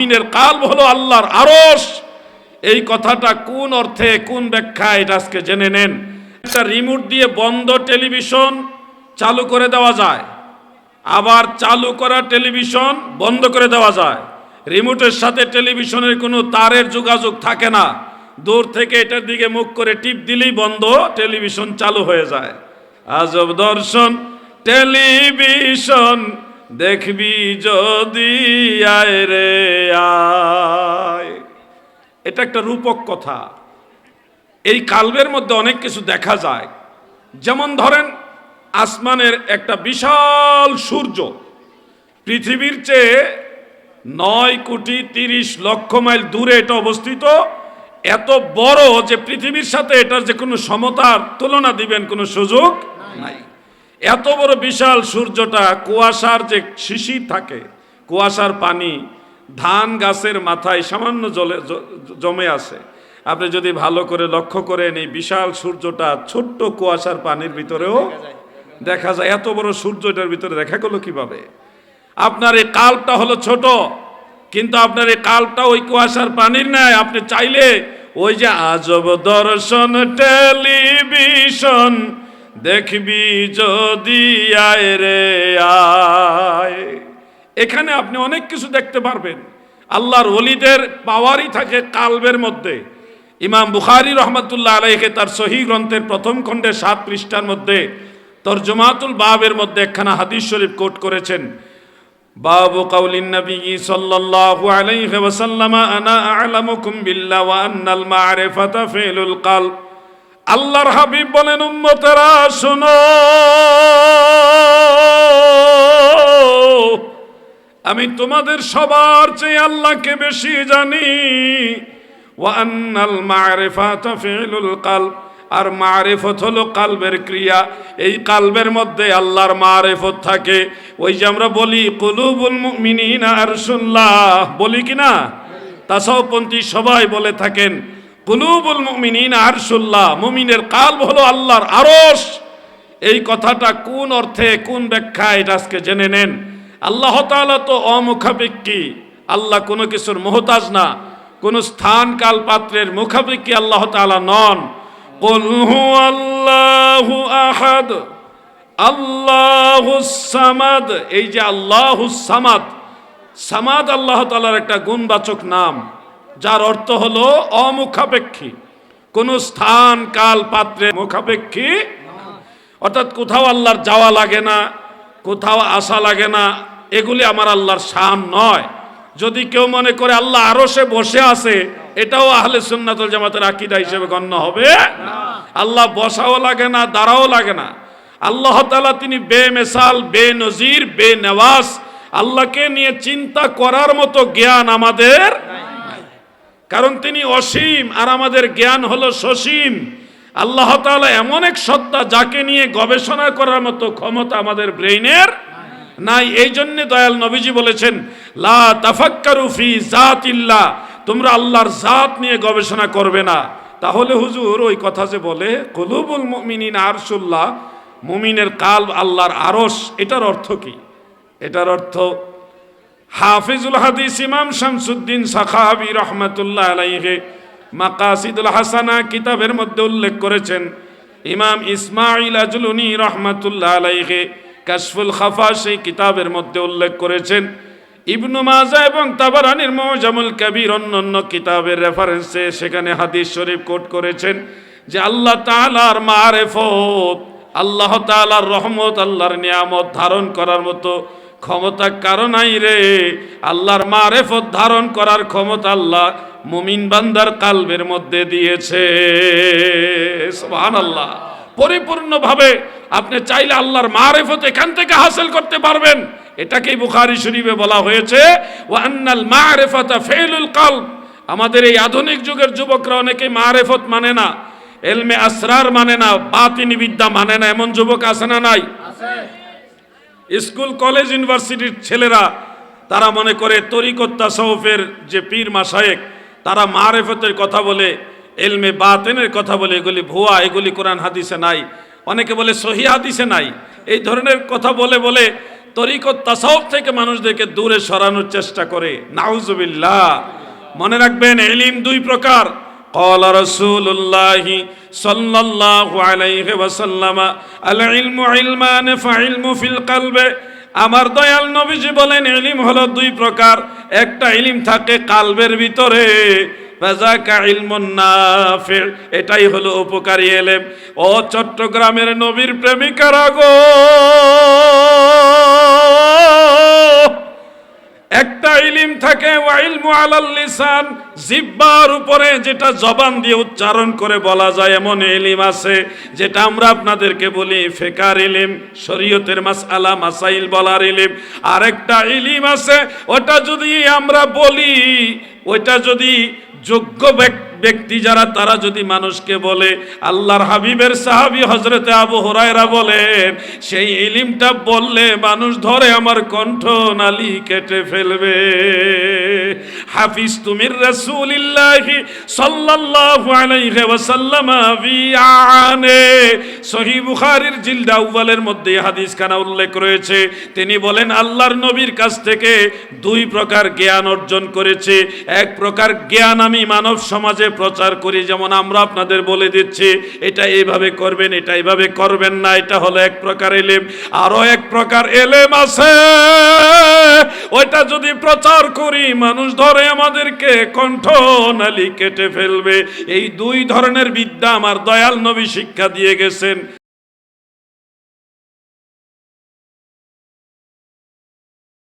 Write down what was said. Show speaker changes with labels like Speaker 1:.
Speaker 1: মুমিনের কালব হলো আল্লাহর আরশ। এই কথাটা কোন অর্থে, কোন ব্যাখ্যা এটা আজকে জেনে নেন। একটা রিমোট দিয়ে বন্ধ টেলিভিশন চালু করে দেওয়া যায়। আবার চালু করা টেলিভিশন বন্ধ করে দেওয়া যায়। রিমোটের সাথে টেলিভিশনের কোনো তারের যোগাযোগ থাকে না। দূর থেকে এটার দিকে মুখ করে টিপ দিলেই বন্ধ টেলিভিশন চালু হয়ে যায়। আজব দর্শন টেলিভিশন দেখবি যদি আয় রে আয়। এটা একটা রূপক কথা। এই কালবের মধ্যে অনেক কিছু দেখা যায়। যেমন ধরেন, আসমানের একটা বিশাল সূর্য। পৃথিবীর চেয়ে নয় কোটি তিরিশ লক্ষ মাইল দূরে এটা অবস্থিত। এত বড় যে পৃথিবীর সাথে এটার যে কোনো সমতার তুলনা দিবেন কোনো সুযোগ নাই। এত বড় বিশাল সূর্যটা কুয়াশার যে শিশির থাকে, কুয়াশার পানি ধান গাছের মাথায় সামান্য জলে জমে আছে। আপনি যদি ভালো করে লক্ষ্য করেন, এই বিশাল সূর্যটা ছোট্ট কুয়াশার পানির ভিতরেও দেখা যায়। এত বড় সূর্য এটার ভিতরে দেখা গেল কীভাবে? আপনার এই কালটা হলো ছোট, কিন্তু আপনার এই কালটা ওই কুয়াশার পানির নাই আপনি চাইলে ওই যে আজব দর্শন, টেলিভিশন দেখবি যদি আয় রে আয়। এখানে আপনি অনেক কিছু দেখতে পারবেন। আল্লাহর ওলিদের পাওয়ারই থাকে কালবের মধ্যে। ইমাম বুখারি রহমতুল্লাহ আলাইকে তার সহি গ্রন্থের প্রথম খণ্ডে সাত পৃষ্ঠার মধ্যে তর্জমাতুল বাবের মধ্যে একখানা হাদিস শরীফ কোট করেছেন। বাবু কাউলিন নবী সাল্লাল্লাহু আলাইহি ওয়াসাল্লাম, আনা আ'লামুকুম বিল্লাহ ওয়া আন্নাল মা'রিফাতা ফিলুল কলব। আল্লাহর হাবিব বলেন, উম্মতেরা, শোনো। আমি তোমাদের সবার চেয়ে আল্লাহকে বেশি জানি। ওয়ান্নাল মারিফাতা ফিলুল কালব। আর মারেফত হলো কালবের ক্রিয়া। এই কালবের মধ্যে আল্লাহর মারেফত থাকে। ওই যে আমরা বলি, কুলুবুল মুমিনিনা আরশুল্লাহ। বলি কি না? তাসাউপন্থী সবাই বলে থাকেন কুলুবুল মুমিনিন আরশুল্লাহ, মুমিনের কালব হলো আল্লাহর আরশ। এই কথাটা কোন অর্থে, কোন ব্যাখ্যা এটা আজকে জেনে নেন। আল্লাহ তাআলা তো অমুখাপেক্ষী। আল্লাহ কোনো কিছুর মোহতাজ না। কোন স্থান কাল পাত্রের মুখাপেক্ষী আল্লাহ তাআলা নন। কুল হুয়াল্লাহু আহাদ আল্লাহুস সামাদ। এই যে আল্লাহুস সামাদ সামাদ আল্লাহ তাআলার একটা গুণবাচক নাম। যার অর্থ হলো অমুখাপেক্ষী। কোন স্থান কাল পাত্রের মুখাপেক্ষী অর্থাৎ কোথাও আল্লাহর যাওয়া লাগে না কোথাও আসা লাগে না এগুলি আমার আল্লাহর শান নয়। যদি কেউ মনে করে আল্লাহ আরও সে বসে আছে এটাও আহলে সুন্নাতুল জামাতের আকীদা হিসেবে গণ্য হবে। আল্লাহ বসাও লাগে না দাঁড়াও লাগে না। আল্লাহ তাআলা তিনি বেমেসাল বেনজির বেনওয়াজ আল্লাহকে নিয়ে চিন্তা করার মতো জ্ঞান আমাদের কারণ তিনি অসীম আর আমাদের জ্ঞান হলো সসীম। আল্লাহ তাআলা এমন এক সত্তা যাকে নিয়ে গবেষণা করার মতো ক্ষমতা আমাদের ব্রেইনের নাই। এই জন্য দয়াল নবীজি বলেছেন, লা তাফাক্কারু ফি জাতিল্লাহ তোমরা আল্লাহর জাত নিয়ে গবেষণা করবে না। তাহলে হুজুর, ওই কথা যে বলে, কুলুবুল মুমিনিন আরশুল্লাহ মুমিনের কাল আল্লাহর আরশ, এটার অর্থ কি? এটার অর্থ হাফিজুল হাদিস ইমাম শামসুদ্দিন সাখাবি রহমতুল্লাহ আলাইহে মাকাসিদুল হাসানা কিতাবের মধ্যে উল্লেখ করেছেন, ইমাম ইসমাইল আজলুনি রহমতুল্লাহ আলাইহে কাশফুল খাফা সেই কিতাবের মধ্যে উল্লেখ করেছেন। ইবনু মাজা এবং তাবারানির মজামুল কবির অন্যান্য কিতাবের রেফারেন্সে সেখানে হাদিস শরীফ কোট করেছেন যে আল্লাহ তাআলার মারেফত, আল্লাহ তাআলার রহমত, আল্লাহর নিয়ামত ধারণ করার মতো ক্ষমতা কারণ নাই রে। আল্লাহর মারেফত ধারণ করার ক্ষমতা আল্লাহ মুমিন বান্দার কালবের মধ্যে দিয়েছে। সুবহানাল্লাহ। পরিপূর্ণভাবে আপনি চাইলে আল্লাহর মারেফত এখান থেকে হাসিল করতে পারবেন। এটাকেই বুখারী শরীফে বলা হয়েছে, ওয়া আন্নাল মারিফাতা ফেলুল কলব। আমাদের এই আধুনিক যুগের যুবকরা অনেকে মারেফত মানে না, এলমে আসরার মানে না, বাতিনি বিদ্যা মানে না। এমন যুবক আছে না নাই? স্কুল, কলেজ, ইউনিভার্সিটির ছেলেরা, তারা মনে করে তরিকত তাসাউফের যে পীর মাসায়েক তারা মারেফতের কথা বলে, এলমে বাতেনের কথা বলে, এগুলি ভুয়া, এগুলি কোরআন হাদিসে নাই। অনেকে বলে সহি হাদিসে নাই। এই ধরনের কথা বলে বলে তরিকত তাসাউফ থেকে মানুষদেরকে দূরে সরানোর চেষ্টা করে। নাউজুবিল্লাহ। মনে রাখবেন, এলিম দুই প্রকার। قال رسول الله صلى الله عليه وسلم العلم علمان فعلم في القلب আমার দয়াল নবীজি বলেন ইলিম হলো দুই প্রকার একটা ইলিম থাকে কালবের ভিতরে ফাযাকা ইলমুন নাফি' এটাই হলো উপকারী এলেম ও চট্টগ্রামের নবীর প্রেমিকারা গো থাকে লিসান, জিব্বার উপরে যেটা জবান দিয়ে উচ্চারণ করে বলা যায়, এমন এলিম আছে, যেটা আমরা আপনাদেরকে বলি ফেকার ইলিম, শরীয়তের মাস আলা মাসাইল বলার ইলিম। আরেকটা ইলিম আছে, ওটা যদি আমরা বলি, ওইটা যদি যোগ্য ব্যক্তি ব্যক্তি যারা, তারা যদি মানুষকে বলে, আল্লাহর হাবিবের সাহাবী হজরতে আবু হরায়রা বলেন, সেই ইলিমটা বললে মানুষ ধরে আমার কণ্ঠ নালি কেটে ফেলবে। হাফিজ তুমির রাসূলিল্লাহি সাল্লাল্লাহু আলাইহি ওয়াসাল্লাম আনে সহিহ বুখারীর জিলদ আউয়ালের মধ্যে হাদিস খানা উল্লেখ রয়েছে। তিনি বলেন, আল্লাহর নবীর কাছ থেকে দুই প্রকার জ্ঞান অর্জন করেছে। এক প্রকার জ্ঞান আমি মানব সমাজে প্রচার করি, যেমন আমরা আপনাদের বলে দিচ্ছি, এটা এইভাবে করবেন, এটা এইভাবে করবেন না, এটা হলো এক প্রকার এলেম। আরও এক প্রকার এলেম আছে। ওইটা যদি প্রচার করি, মানুষ ধরে আমাদেরকে কণ্ঠ নালি কেটে ফেলবে। এই দুই ধরনের বিদ্যা আমার দয়াল নবী শিক্ষা দিয়ে গেছেন।